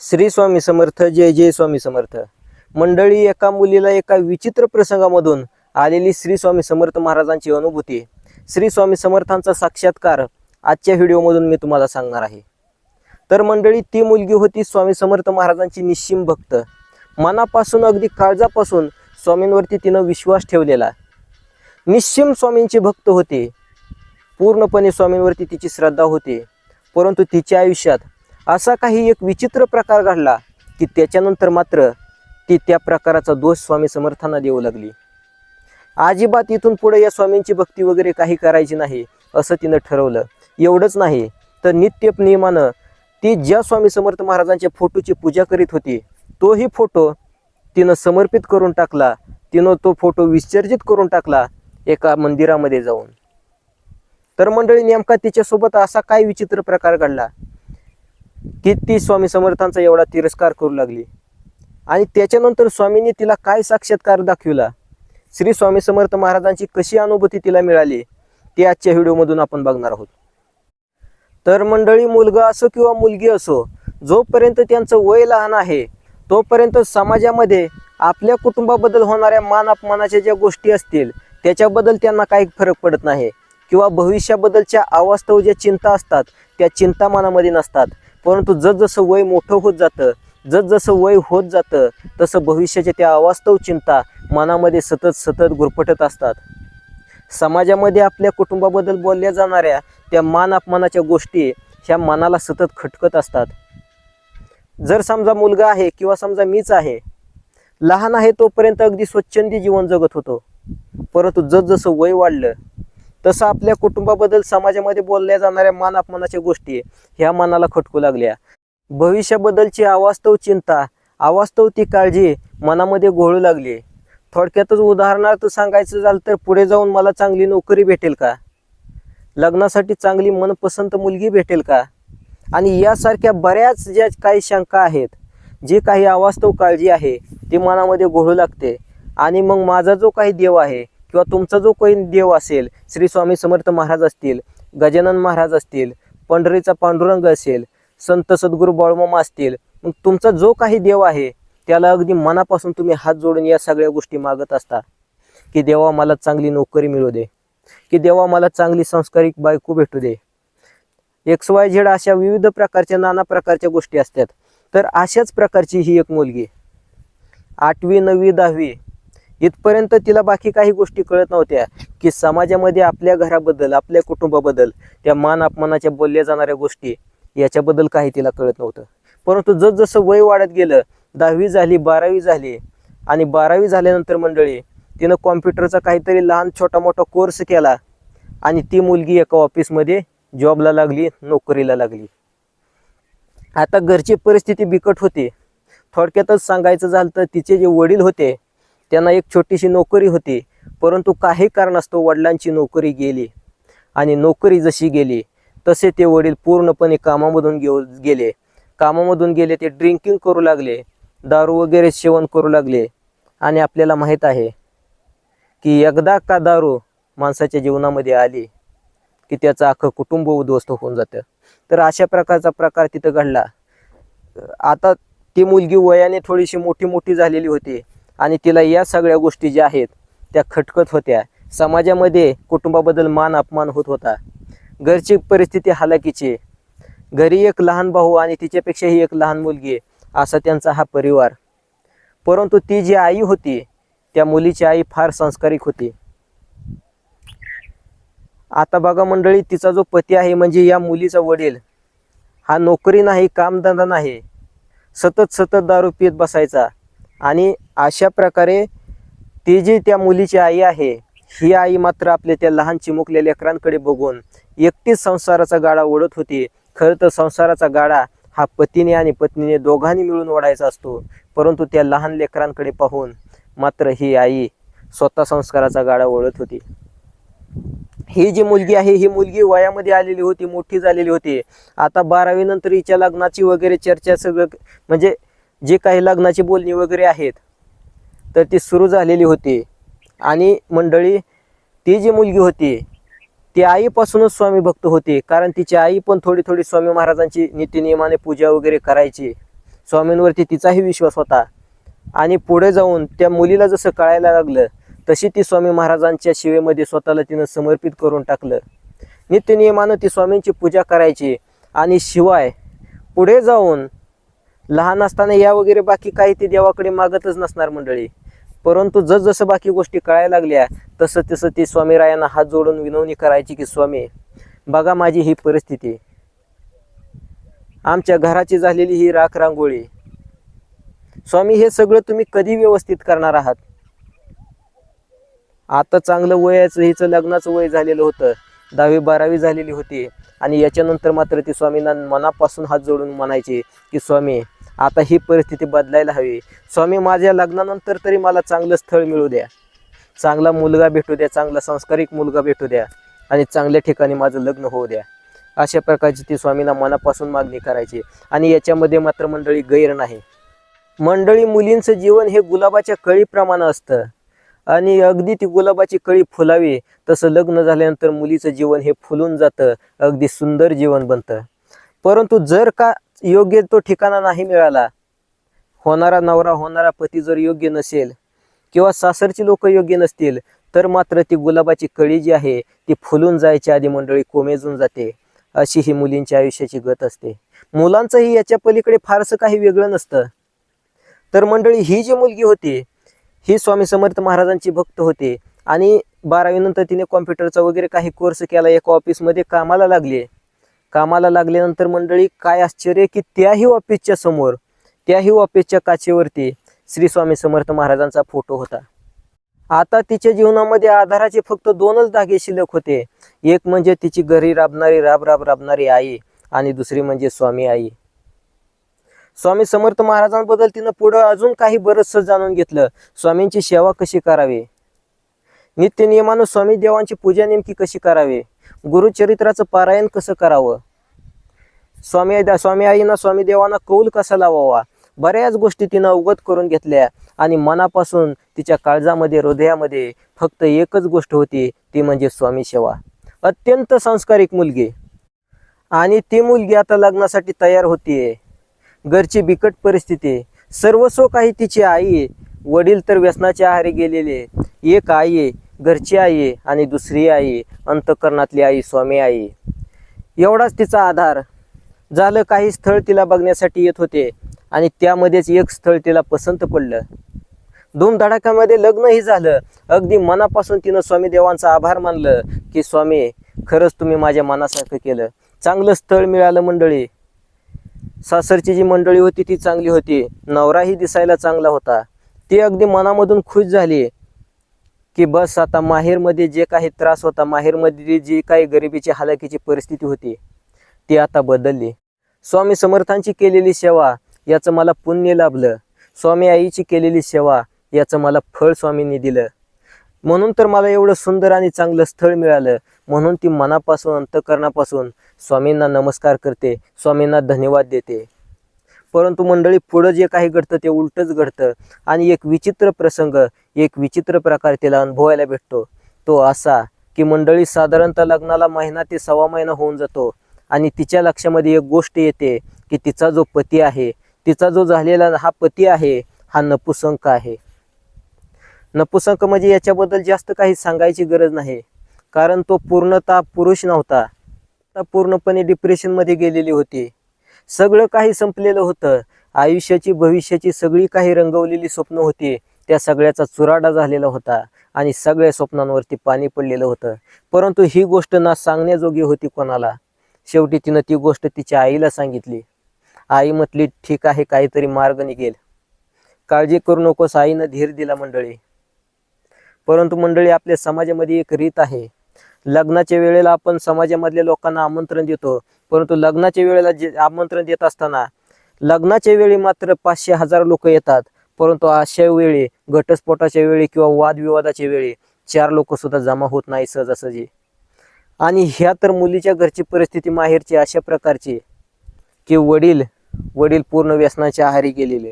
श्री स्वामी समर्थ जय जय स्वामी समर्थ. मंडळी एका मुलीला एका विचित्र प्रसंगामधून आलेली श्री स्वामी समर्थ महाराजांची अनुभूती. श्री स्वामी समर्थांचा साक्षात्कार आजच्या व्हिडिओमधून मी तुम्हाला सांगणार आहे. तर मंडळी ती मुलगी होती स्वामी समर्थ महाराजांची निश्चिम भक्त. मनापासून अगदी काळजापासून स्वामींवरती तिनं विश्वास ठेवलेला. निश्चिम स्वामींची भक्त होते. पूर्णपणे स्वामींवरती तिची श्रद्धा होती. परंतु तिच्या आयुष्यात असा काही एक विचित्र प्रकार घडला की त्याच्यानंतर मात्र ती त्या प्रकाराचा दोष स्वामी समर्थांना देऊ लागली. अजिबात इथून पुढे या स्वामींची भक्ती वगैरे काही करायची नाही असं तिनं ठरवलं. एवढंच नाही तर नित्य नियमानं ती ज्या स्वामी समर्थ महाराजांच्या फोटोची पूजा करीत होती तोही फोटो तिनं समर्पित करून टाकला. तिनं तो फोटो विसर्जित करून टाकला एका मंदिरामध्ये जाऊन. तर मंडळी नेमका तिच्यासोबत असा काय विचित्र प्रकार घडला? की ती स्वामी समर्थांचा एवढा तिरस्कार करू लागली? आणि त्याच्यानंतर स्वामींनी तिला काय साक्षात्कार दाखविला? श्री स्वामी समर्थ महाराजांची कशी अनुभूती तिला मिळाली? ते आजच्या व्हिडिओमधून आपण बघणार आहोत. तर मंडळी मुलगा असो किंवा मुलगी असो जोपर्यंत त्यांचं वय लहान आहे तोपर्यंत समाजामध्ये आपल्या कुटुंबाबद्दल होणाऱ्या मान अपमानाच्या ज्या गोष्टी असतील त्याच्याबद्दल त्यांना काही फरक पडत नाही. किंवा भविष्याबद्दलच्या अवास्तव ज्या चिंता असतात त्या चिंता मनामध्ये नसतात. परंतु जसजसं वय मोठं होत जातं जसजसं वय होत जातं तसं भविष्याच्या त्या अवास्तव चिंता मनामध्ये सतत सतत गुरफटत असतात. समाजामध्ये आपल्या कुटुंबाबद्दल बोलल्या जाणाऱ्या त्या मान अपमानाच्या गोष्टी ह्या मनाला सतत खटकत असतात. जर समजा मुलगा आहे किंवा समजा मीच आहे लहान आहे तोपर्यंत अगदी स्वच्छंदी जीवन जगत होतो. परंतु जसजसं वय वाढलं तसं आपल्या कुटुंबाबद्दल समाजामध्ये बोलल्या जाणाऱ्या मान अपमानाच्या गोष्टी ह्या मनाला खटकू लागल्या. भविष्याबद्दलची अवास्तव चिंता अवास्तव ती काळजी मनामध्ये घोळू लागली थोडक्यातच उदाहरणार्थ सांगायचं झालं तर पुढे जाऊन मला चांगली नोकरी भेटेल का? लग्नासाठी चांगली मनपसंत मुलगी भेटेल का? आणि यासारख्या बऱ्याच ज्या काही शंका आहेत जी काही अवास्तव काळजी आहे ती मनामध्ये घोळू लागते. आणि मग माझा जो काही देव आहे किंवा तुमचा जो काही देव असेल श्री स्वामी समर्थ महाराज असतील गजानन महाराज असतील पंढरीचा पांडुरंग असेल संत सद्गुरू बाळमामा असतील मग तुमचा जो काही देव आहे त्याला अगदी मनापासून तुम्ही हात जोडून या सगळ्या गोष्टी मागत असता. की देवा मला चांगली नोकरी मिळू दे. की देवा मला चांगली संस्कारिक बायको भेटू दे. एक्स वाय झेड अशा विविध प्रकारच्या नाना प्रकारच्या गोष्टी असतात. तर अशाच प्रकारची ही एक मुलगी. आठवी नववी दहावी इथपर्यंत तिला बाकी काही गोष्टी कळत नव्हत्या की समाजामध्ये आपल्या घराबद्दल आपल्या कुटुंबाबद्दल त्या मान अपमानाच्या बोलल्या जाणाऱ्या गोष्टी याच्याबद्दल काही तिला कळत नव्हतं. परंतु जसजसं वय वाढत गेलं दहावी झाली बारावी झाली आणि बारावी झाल्यानंतर मंडळी तिनं कॉम्प्युटरचा काहीतरी लहान छोटा मोठा कोर्स केला आणि ती मुलगी एका ऑफिसमध्ये जॉबला लागली नोकरीला लागली. आता घरची परिस्थिती बिकट होती. थोडक्यातच सांगायचं झालं तर तिचे जे वडील होते त्यांना एक छोटीशी नोकरी होती परंतु काही कारणास्तव वडिलांची नोकरी गेली. आणि नोकरी जशी गेली तसे ते वडील पूर्णपणे कामामधून घेऊ गेले. कामामधून गेले ते ड्रिंकिंग करू लागले दारू वगैरे सेवन करू लागले. आणि आपल्याला माहीत आहे की एकदा का दारू माणसाच्या जीवनामध्ये आली की त्याचं अख्खं कुटुंब उद्ध्वस्त होऊन जातं. तर अशा प्रकारचा प्रकार तिथं घडला. आता ती मुलगी वयाने थोडीशी मोठी मोठी झालेली होती. आणि तिला या सगळ्या गोष्टी ज्या आहेत त्या खटकत होत्या. समाजामध्ये कुटुंबाबद्दल मान अपमान होत होता. घरची परिस्थिती हालाकीची घरी एक लहान भाऊ आणि तिच्यापेक्षाही एक लहान मुलगी असा त्यांचा हा परिवार. परंतु ती जी आई होती त्या मुलीची आई फार संस्कारिक होती. आता बघा मंडळी तिचा जो पती आहे म्हणजे या मुलीचा वडील हा नोकरी नाही कामधंदा नाही. सतत सतत दारू पित बसायचा. आणि अशा प्रकारे ती जी त्या मुलीची आई आहे ही आई मात्र आपल्या त्या लहान चिमुकल्या लेकरांकडे बघून एकटीच संसाराचा गाडा ओढत होती. खरं तर संसाराचा गाडा हा पतीने आणि पत्नीने दोघांनी मिळून ओढायचा असतो. परंतु त्या लहान लेकरांकडे पाहून मात्र ही आई स्वतः संस्काराचा गाडा ओढत होती. ही जी मुलगी आहे ही मुलगी वयामध्ये आलेली होती मोठी झालेली होती. आता बारावी नंतर हिच्या लग्नाची वगैरे चर्चा सगळं म्हणजे जे काही लग्नाची बोलणी वगैरे आहेत तर ती सुरू झालेली होती. आणि मंडळी ती जी मुलगी होती ती आईपासूनच स्वामी भक्त होती. कारण तिची आई पण थोडी थोडी स्वामी महाराजांची नीतिनियमाने पूजा वगैरे करायची. स्वामींवरती तिचाही विश्वास होता. आणि पुढे जाऊन त्या मुलीला जसं कळायला लागलं तशी ती स्वामी महाराजांच्या शिवेमध्ये स्वतःला तिनं समर्पित करून टाकलं. नित्यनियमानं ती स्वामींची पूजा करायची. आणि शिवाय पुढे जाऊन लहान असताना या वगैरे बाकी काही ते देवाकडे मागतच नसणार मंडळी. परंतु जसजसं बाकी गोष्टी कळायला लागल्या तसं तसं ती स्वामीरायांना हात जोडून विनवणी करायची की स्वामी बघा माझी ही परिस्थिती. आमच्या घराची झालेली ही राख रांगोळी. स्वामी हे सगळं तुम्ही कधी व्यवस्थित करणार आहात? आता चांगलं वयाचं हिचं लग्नाचं वय झालेलं होतं. दहावी बारावी झालेली होती. आणि याच्यानंतर मात्र ती स्वामींना मनापासून हात जोडून म्हणायची की स्वामी आता ही परिस्थिती बदलायला हवी. स्वामी माझ्या लग्नानंतर तरी मला चांगलं स्थळ मिळू द्या. चांगला मुलगा भेटू द्या चांगला संस्कारिक मुलगा भेटू द्या आणि चांगल्या ठिकाणी माझं लग्न होऊ द्या. अशा प्रकारची ती स्वामींना मनापासून मागणी करायची. आणि याच्यामध्ये मात्र मंडळी गैर नाही. मंडळी मुलींचं जीवन हे गुलाबाच्या कळीप्रमाणे असतं. आणि अगदी ती गुलाबाची कळी फुलावी तसं लग्न झाल्यानंतर मुलीचं जीवन हे फुलून जातं. अगदी सुंदर जीवन बनतं. परंतु जर का योग्य तो ठिकाणा नाही मिळाला. होणारा नवरा होणारा पती जर योग्य नसेल किंवा सासरची लोक योग्य नसतील तर मात्र ती गुलाबाची कळी जी आहे ती फुलून जायच्या आधी मंडळी कोमेजून जाते. अशी ही मुलींच्या आयुष्याची गत असते. मुलांचंही याच्या पलीकडे फारसं काही वेगळं नसतं. तर मंडळी ही जी मुलगी होती ही स्वामी समर्थ महाराजांची भक्त होते आणि बारावीनंतर तिने कॉम्प्युटरचा वगैरे काही कोर्स केला एका ऑफिसमध्ये कामाला लागले. कामाला लागल्यानंतर मंडळी काय आश्चर्य की त्याही ऑफिसच्या समोर त्याही ऑफिसच्या काचेवरती श्री स्वामी समर्थ महाराजांचा फोटो होता. आता तिच्या जीवनामध्ये आधाराचे फक्त दोनच धागे शिल्लक होते. एक म्हणजे तिची घरी राबणारी राब राब राबणारी आई आणि दुसरी म्हणजे स्वामी आई. स्वामी समर्थ महाराजांबद्दल तिनं पुढं अजून काही बरंचसं जाणून घेतलं. स्वामींची सेवा कशी करावी? नित्य नियमानं स्वामी देवांची पूजा नेमकी कशी करावी? गुरुचरित्राचं पारायण कसं करावं? स्वामी स्वामी आईना स्वामी देवांना कौल कसा लावावा? बऱ्याच गोष्टी तिनं अवगत करून घेतल्या आणि मनापासून तिच्या काळजामध्ये हृदयामध्ये फक्त एकच गोष्ट होती ती म्हणजे स्वामी सेवा. अत्यंत संस्कारिक मुलगी. आणि ती मुलगी आता लग्नासाठी तयार होतीये. घरची बिकट परिस्थिती. सर्वस्व काही तिची आई वडील तर व्यसनाच्या आहारी गेलेले एक आई आहे घरची आई आहे आणि दुसरी आई आहे. अंतकरणातली आई स्वामी आई एवढाच तिचा आधार. झालं काही स्थळ तिला बघण्यासाठी येत होते आणि त्यामध्येच एक स्थळ तिला पसंत पडलं. धूमधडाक्यामध्ये लग्नही झालं. अगदी मनापासून तिनं स्वामी देवांचा आभार मानलं की स्वामी खरंच तुम्ही माझ्या मनासारखं केलं. चांगलं स्थळ मिळालं मंडळी. सासरची जी मंडळी होती ती चांगली होती. नवराही दिसायला चांगला होता. ती अगदी मनामधून खुश झाली की बस आता माहेरमध्ये जे काही त्रास होता माहेरमध्ये जी काही गरिबीची हालाकीची परिस्थिती होती ती आता बदलली. स्वामी समर्थांची केलेली सेवा याचं मला पुण्य लाभलं. स्वामी आईची केलेली सेवा याचं मला फळ स्वामींनी दिलं. म्हणून तर मला एवढं सुंदर आणि चांगलं स्थळ मिळालं. म्हणून ती मनापासून अंतकरणापासून स्वामींना नमस्कार करते स्वामींना धन्यवाद देते. परंतु मंडळी पुढं जे काही घडतं ते उलटच घडतं. आणि एक विचित्र प्रसंग एक विचित्र प्रकार तिला अनुभवायला भेटतो. तो असा की मंडळी साधारणतः लग्नाला महिना ते सव्वा महिना होऊन जातो. आणि तिच्या लक्षामध्ये एक गोष्ट येते की तिचा जो पती आहे तिचा जो झालेला हा पती आहे हा नपुसंक आहे. नपुसंक म्हणजे याच्याबद्दल जास्त काही सांगायची गरज नाही. कारण तो पूर्णतः पुरुष नव्हता. पूर्णपणे डिप्रेशनमध्ये गेलेली होती. सगळं काही संपलेलं होतं. आयुष्याची भविष्याची सगळी काही रंगवलेली स्वप्न होती. त्या सगळ्याचा चुराडा झालेला होता आणि सगळ्या स्वप्नांवरती पाणी पडलेलं होतं. परंतु ही गोष्ट ना सांगण्याजोगी होती कोणाला? शेवटी तिनं ती गोष्ट तिच्या आईला सांगितली. आई म्हटली ठीक आहे काहीतरी मार्ग निघेल. काळजी करू नकोस आईनं धीर दिला मंडळी. परंतु मंडळी आपल्या समाजामध्ये एक रीत आहे. लग्नाच्या वेळेला आपण समाजामधल्या लोकांना आमंत्रण देतो. परंतु लग्नाच्या वेळेला जे आमंत्रण देत असताना लग्नाच्या वेळी मात्र पाचशे हजार लोक येतात. परंतु अशा वेळी घटस्फोटाच्या वेळी किंवा वादविवादाच्या वेळी चार लोक सुद्धा जमा होत नाही सहजासहजी. आणि ह्या तर मुलीच्या घरची परिस्थिती माहेरची अशा प्रकारची की वडील वडील पूर्ण व्यसनाच्या आहारी गेलेले.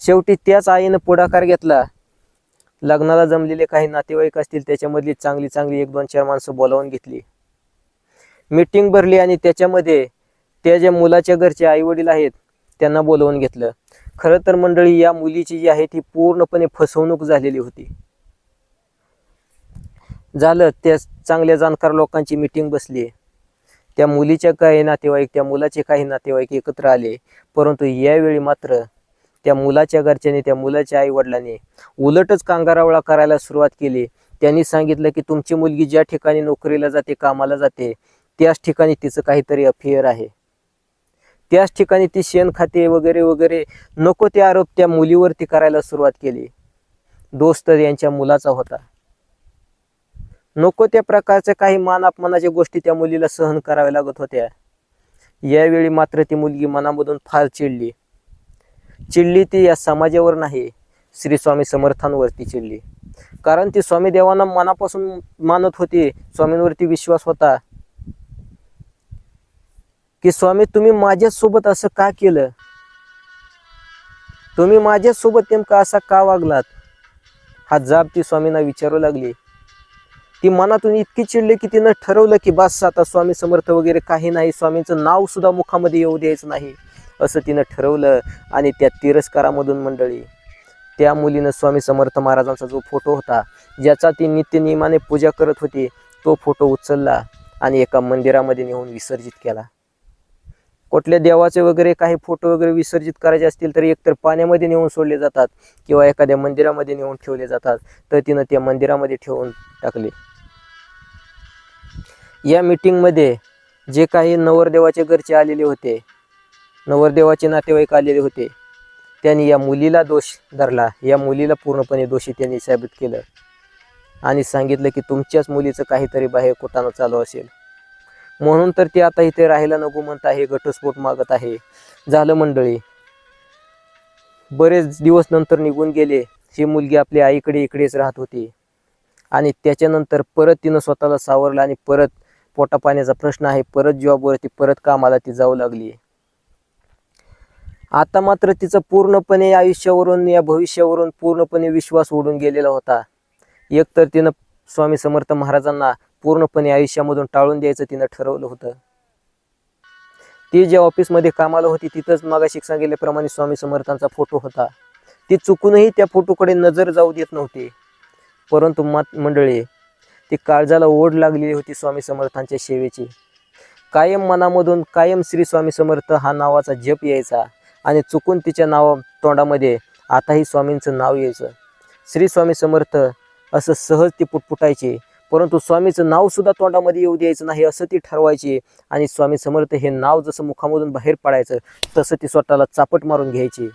शेवटी त्याच आईनं पुढाकार घेतला. लग्नाला जमलेले काही नातेवाईक असतील त्याच्यामधली चांगली चांगली एक दोन चार माणसं बोलावून घेतली. मीटिंग भरली आणि त्याच्यामध्ये त्या ज्या मुलाच्या घरचे आई वडील आहेत त्यांना बोलवून घेतलं. खरं तर मंडळी या मुलीची जी आहे ती पूर्णपणे फसवणूक झालेली होती. झालं त्या चांगल्या जाणकार लोकांची मीटिंग बसली. त्या मुलीच्या काही नातेवाईक त्या मुलाचे काही नातेवाईक एकत्र आले. परंतु यावेळी मात्र त्या मुलाच्या घरच्याने त्या मुलाच्या आईवडिलांनी उलटच कांगारावळा करायला सुरुवात केली. त्यांनी सांगितलं की तुमची मुलगी ज्या ठिकाणी नोकरीला जाते कामाला जाते त्याच ठिकाणी तिचं काहीतरी अफेअर आहे. त्याच ठिकाणी ती शेण खाते वगैरे वगैरे नको ते आरोप त्या मुलीवरती करायला सुरुवात केली. दोस्त यांच्या मुलाचा होता. नको त्या प्रकारच्या काही मान अपमानाच्या गोष्टी त्या मुलीला सहन कराव्या लागत होत्या. यावेळी मात्र ती मुलगी मनामधून फार चिडली. चिडली ती या समाजावर नाही. श्री स्वामी समर्थांवरती चिडली. कारण ती स्वामी देवांना मनापासून मानत होती. स्वामींवरती विश्वास होता. की स्वामी तुम्ही माझ्यासोबत असं का केलं? तुम्ही माझ्यासोबत नेमका असा का वागलात? हा जाब ती स्वामींना विचारू लागली. ती मनातून इतकी चिडली की तिनं ठरवलं की बस आता स्वामी समर्थ वगैरे काही नाही. स्वामींचं नाव सुद्धा मुखामध्ये येऊ द्यायचं नाही. असं तिनं ठरवलं आणि त्या तिरस्कारामधून मंडळी त्या मुलीनं स्वामी समर्थ महाराजांचा जो फोटो होता ज्याचा ती नित्यनियमाने पूजा करत होती तो फोटो उचलला आणि एका मंदिरामध्ये नेऊन विसर्जित केला. कुठल्या देवाचे वगैरे काही फोटो वगैरे विसर्जित करायचे असतील तर एकतर पाण्यामध्ये नेऊन सोडले जातात किंवा एखाद्या मंदिरामध्ये नेऊन ठेवले जातात तर तिनं त्या मंदिरामध्ये ठेवून टाकले. या मीटिंगमध्ये जे काही नवरदेवाचे घरचे आलेले होते नवरदेवाचे नातेवाईक आलेले होते. त्यांनी या मुलीला दोष धरला. या मुलीला पूर्णपणे दोषी त्यांनी साबित केलं. आणि सांगितलं की तुमच्याच मुलीचं काहीतरी बाहेर कुठानं चालू असेल. म्हणून तर ती आता इथे राहायला नको म्हणत आहे घटस्फोट मागत आहे. झालं मंडळी. बरेच दिवस नंतर निघून गेले. ही मुलगी आपल्या आईकडे इकडेच राहत होती. आणि त्याच्यानंतर परत तिनं स्वतःला सावरलं आणि परत पोटापाण्याचा प्रश्न आहे. परत जॉबवरती परत कामाला ती जाऊ लागली. आता मात्र तिचं पूर्णपणे आयुष्यावरून या भविष्यावरून पूर्णपणे विश्वास उडून गेलेला होता. एकतर तिनं स्वामी समर्थ महाराजांना पूर्णपणे आयुष्यामधून टाळून द्यायचं तिनं ठरवलं होतं. ती ज्या ऑफिसमध्ये कामाला होती तिथंच मागाशी सांगितल्याप्रमाणे स्वामी समर्थांचा फोटो होता. ती चुकूनही त्या फोटोकडे नजर जाऊ देत नव्हती. परंतु मात मंडळी ती काळजाला ओढ लागलेली होती स्वामी समर्थांच्या सेवेची. कायम मनामधून कायम श्री स्वामी समर्थ हा नावाचा जप यायचा. आणि चुकून तिच्या नाव तोंडामध्ये आताही स्वामींचं नाव यायचं. श्री स्वामी समर्थ असं सहज ती पुटपुटायची परंतु स्वामीचं नावसुद्धा तोंडामध्ये येऊ द्यायचं नाही असं ती ठरवायची आणि स्वामी समर्थ हे नाव जसं मुखामधून बाहेर पडायचं तसं ती स्वतःला चापट मारून घ्यायची.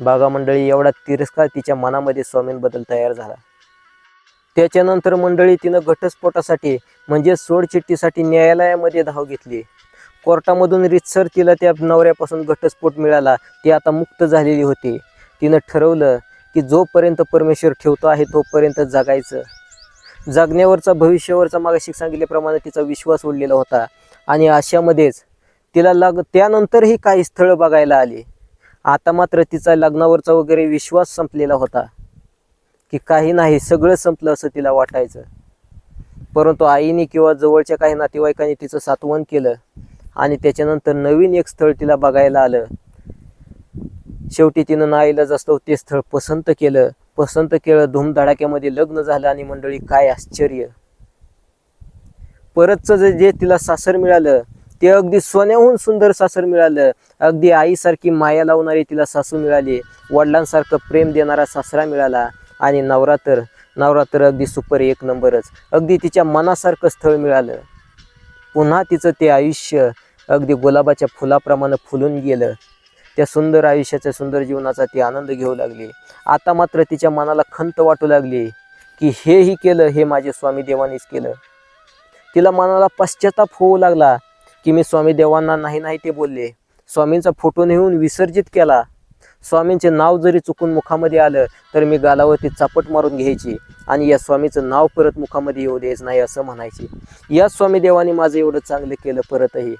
बागा मंडळी एवढा तिरस्कार तिच्या मनामध्ये स्वामींबद्दल तयार झाला. त्याच्यानंतर मंडळी तिनं घटस्फोटासाठी म्हणजे सोडचिठ्ठीसाठी न्यायालयामध्ये धाव घेतली. कोर्टामधून रितसर तिला त्या नवऱ्यापासून घटस्फोट मिळाला ती आता मुक्त झालेली होती. तिनं ठरवलं की जोपर्यंत परमेश्वर ठेवतो आहे तोपर्यंत जगायचं. जगण्यावरचा भविष्यावरचा मागाशी सांगितल्याप्रमाणे तिचा विश्वास उडलेला होता. आणि अशामध्येच तिला लग त्यानंतरही काही स्थळं बघायला आली. आता मात्र तिचा लग्नावरचा वगैरे विश्वास संपलेला होता. की काही नाही सगळं संपलं असं तिला वाटायचं. परंतु आईने किंवा जवळच्या काही नातेवाईकांनी तिचं सातवन केलं. आणि त्याच्यानंतर नवीन एक स्थळ तिला बघायला आलं. शेवटी तिनं नाईलाज असतो ते स्थळ पसंत केलं. पसंत केलं धूमधडाक्यामध्ये लग्न झालं आणि मंडळी काय आश्चर्य. परतचं जे जे तिला सासर मिळालं ते अगदी सोन्याहून सुंदर सासर मिळालं. अगदी आईसारखी माया लावणारी तिला सासू मिळाली. वडिलांसारखं प्रेम देणारा सासरा मिळाला. आणि नवरात्र नवरात्र अगदी सुपर एक नंबरच. अगदी तिच्या मनासारखं स्थळ मिळालं. पुन्हा तिचं ते आयुष्य अगदी गुलाबाच्या फुलाप्रमाणे फुलून गेलं. त्या सुंदर आयुष्याच्या सुंदर जीवनाचा ती आनंद घेऊ लागली. आता मात्र तिच्या मनाला खंत वाटू लागली की हेही केलं हे माझे स्वामी देवानीच केलं. तिला मनाला पश्चाताप होऊ लागला की मी स्वामी देवांना नाही नाही ते बोलले. स्वामींचा फोटो नेऊन विसर्जित केला. स्वामींचे नाव जरी चुकून मुखामध्ये आलं तर मी गालावरती चापट मारून घ्यायची आणि या स्वामीचं नाव परत मुखामध्ये येऊ द्यायचं नाही असं म्हणायची. या स्वामी देवाने माझं एवढं चांगलं केलं परतही.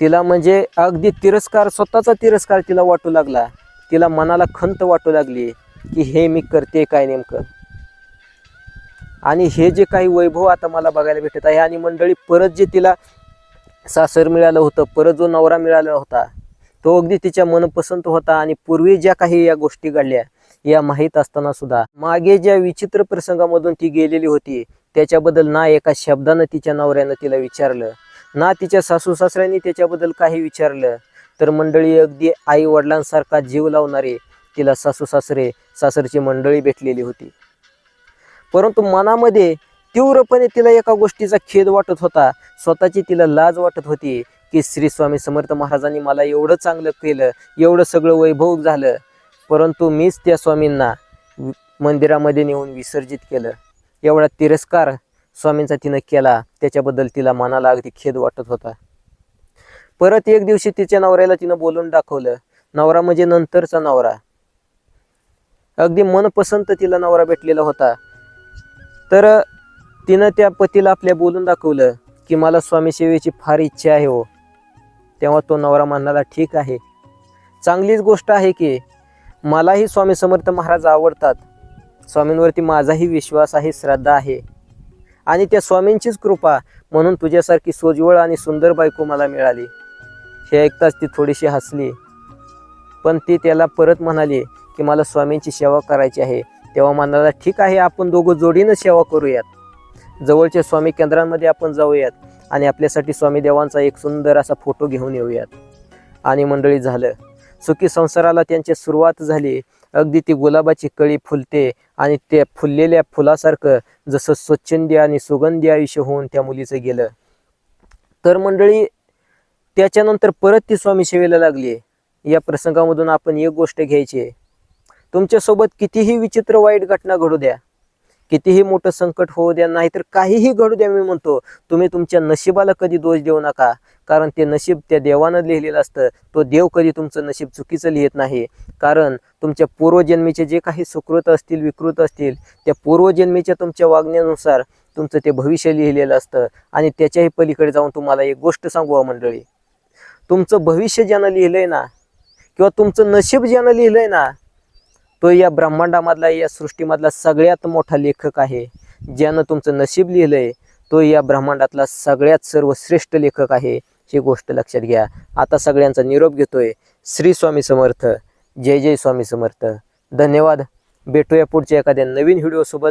तिला म्हणजे अगदी तिरस्कार स्वतःचा तिरस्कार तिला वाटू लागला. तिला मनाला खंत वाटू लागली की हे मी करते काय नेमकं? आणि हे जे काही वैभव आता मला बघायला भेटत आहे आणि मंडळी परत जे तिला सासर मिळालं होतं परत जो नवरा मिळाला होता तो अगदी तिच्या मनपसंत होता आणि पूर्वी ज्या काही या गोष्टी घडल्या या माहीत असताना सुद्धा मागे ज्या विचित्र प्रसंगामधून ती गेलेली होती त्याच्याबद्दल ना एका शब्दानं तिच्या नवऱ्यानं तिला विचारलं ना तिच्या सासू सासऱ्यांनी त्याच्याबद्दल काही विचारलं तर मंडळी अगदी आई वडिलांसारखा जीव लावणारे तिला सासू सासरे सासरची मंडळी भेटलेली होती. परंतु मनामध्ये तीव्रपणे तिला एका गोष्टीचा खेद वाटत होता स्वतःची तिला लाज वाटत होती की श्री स्वामी समर्थ महाराजांनी मला एवढं चांगलं केलं एवढं सगळं वैभव झालं परंतु मीच त्या स्वामींना मंदिरामध्ये नेऊन विसर्जित केलं. एवढा तिरस्कार स्वामींचा तिनं केला त्याच्याबद्दल तिला मनाला अगदी खेद वाटत होता. परत एक दिवशी तिच्या नवऱ्याला तिनं बोलून दाखवलं नवरा म्हणजे नंतरचा नवरा. अगदी मनपसंत तिला नवरा भेटलेला होता. तर तिनं त्या पतीला आपल्या बोलून दाखवलं की मला स्वामी सेवेची फार इच्छा आहे हो. तेव्हा तो नवरा म्हणाला ठीक आहे. चांगलीच गोष्ट आहे की मलाही स्वामी समर्थ महाराज आवडतात. स्वामींवरती माझाही विश्वास आहे श्रद्धा आहे. आणि त्या स्वामींचीच कृपा म्हणून तुझ्यासारखी सोज्वळ आणि सुंदर बायको मला मिळाली. हे ऐकताच ती थोडीशी हसली. पण ती त्याला परत म्हणाली की मला स्वामींची सेवा करायची आहे. तेव्हा म्हणाला ठीक आहे आपण दोघं जोडीनं सेवा करूयात. जवळच्या स्वामी केंद्रांमध्ये आपण जाऊयात. आणि आपल्यासाठी स्वामी देवांचा एक सुंदर असा फोटो घेऊन येऊयात. आणि मंडळी झालं. सुखी संसाराला त्यांची सुरुवात झाली. अगदी ती गुलाबाची कळी फुलते आणि त्या फुललेल्या फुलासारखं जसं स्वच्छंदी आणि सुगंधी आयुष्य होऊन त्या मुलीचं गेलं. तर मंडळी त्याच्यानंतर परत ती स्वामी सेवेला लागली. या प्रसंगामधून आपण एक गोष्ट घ्यायची तुमच्यासोबत कितीही विचित्र वाईट घटना घडू द्या. कितीही मोठं संकट होऊ द्या नाहीतर काहीही घडू द्या मी म्हणतो तुम्ही तुमच्या नशिबाला कधी दोष देऊ नका. कारण ते नशीब त्या देवानं लिहिलेलं असतं. तो देव कधी तुमचं नशीब चुकीचं लिहित नाही. कारण तुमच्या पूर्वजन्मीचे जे काही सुकृत असतील विकृत असतील त्या पूर्वजन्मीच्या तुमच्या वागण्यानुसार तुमचं ते भविष्य लिहिलेलं असतं. आणि त्याच्याही पलीकडे जाऊन तुम्हाला एक गोष्ट सांगू हा मंडळी. तुमचं भविष्य ज्यानं लिहिलंय ना किंवा तुमचं नशीब ज्यानं लिहिलंय ना तो या ब्रह्मांडामधला या सृष्टीमधला सगळ्यात मोठा लेखक आहे. ज्यानं तुमचं नशीब लिहिलंय तो या ब्रह्मांडातला सगळ्यात सर्वश्रेष्ठ लेखक आहे ही गोष्ट लक्षात घ्या. आता सगळ्यांचा निरोप घेतोय. श्री स्वामी समर्थ. जय जय स्वामी समर्थ. धन्यवाद. भेटूया पुढच्या एखाद्या नवीन व्हिडिओसोबत.